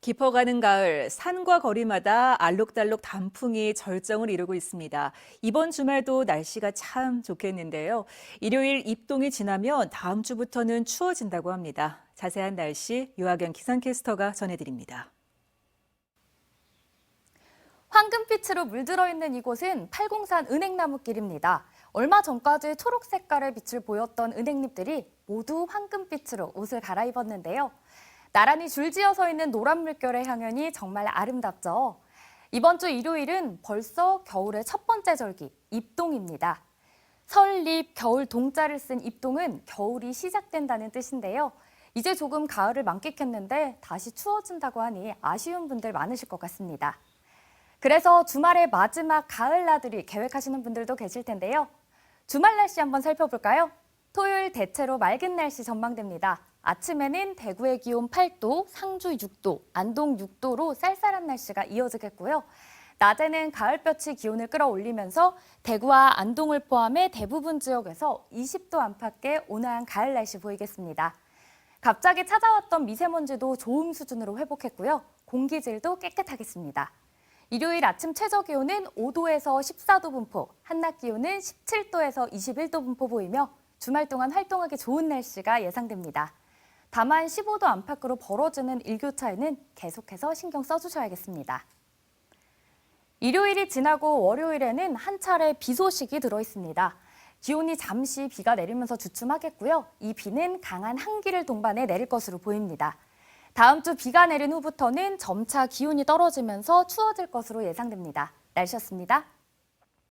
깊어가는 가을, 산과 거리마다 알록달록 단풍이 절정을 이루고 있습니다. 이번 주말도 날씨가 참 좋겠는데요. 일요일 입동이 지나면 다음 주부터는 추워진다고 합니다. 자세한 날씨 유아경 기상캐스터가 전해드립니다. 황금빛으로 물들어 있는 이곳은 팔공산 은행나무길입니다. 얼마 전까지 초록 색깔의 빛을 보였던 은행잎들이 모두 황금빛으로 옷을 갈아입었는데요. 나란히 줄지어 서 있는 노란 물결의 향연이 정말 아름답죠. 이번 주 일요일은 벌써 겨울의 첫 번째 절기, 입동입니다. 설립, 겨울 동자를 쓴 입동은 겨울이 시작된다는 뜻인데요. 이제 조금 가을을 만끽했는데 다시 추워진다고 하니 아쉬운 분들 많으실 것 같습니다. 그래서 주말의 마지막 가을 나들이 계획하시는 분들도 계실 텐데요. 주말 날씨 한번 살펴볼까요? 토요일 대체로 맑은 날씨 전망됩니다. 아침에는 대구의 기온 8도, 상주 6도, 안동 6도로 쌀쌀한 날씨가 이어지겠고요. 낮에는 가을볕이 기온을 끌어올리면서 대구와 안동을 포함해 대부분 지역에서 20도 안팎의 온화한 가을 날씨 보이겠습니다. 갑자기 찾아왔던 미세먼지도 좋음 수준으로 회복했고요. 공기질도 깨끗하겠습니다. 일요일 아침 최저 기온은 5도에서 14도 분포, 한낮 기온은 17도에서 21도 분포 보이며 주말 동안 활동하기 좋은 날씨가 예상됩니다. 다만 15도 안팎으로 벌어지는 일교차에는 계속해서 신경 써주셔야겠습니다. 일요일이 지나고 월요일에는 한 차례 비 소식이 들어 있습니다. 기온이 잠시 비가 내리면서 주춤하겠고요. 이 비는 강한 한기를 동반해 내릴 것으로 보입니다. 다음 주 비가 내린 후부터는 점차 기온이 떨어지면서 추워질 것으로 예상됩니다. 날씨였습니다.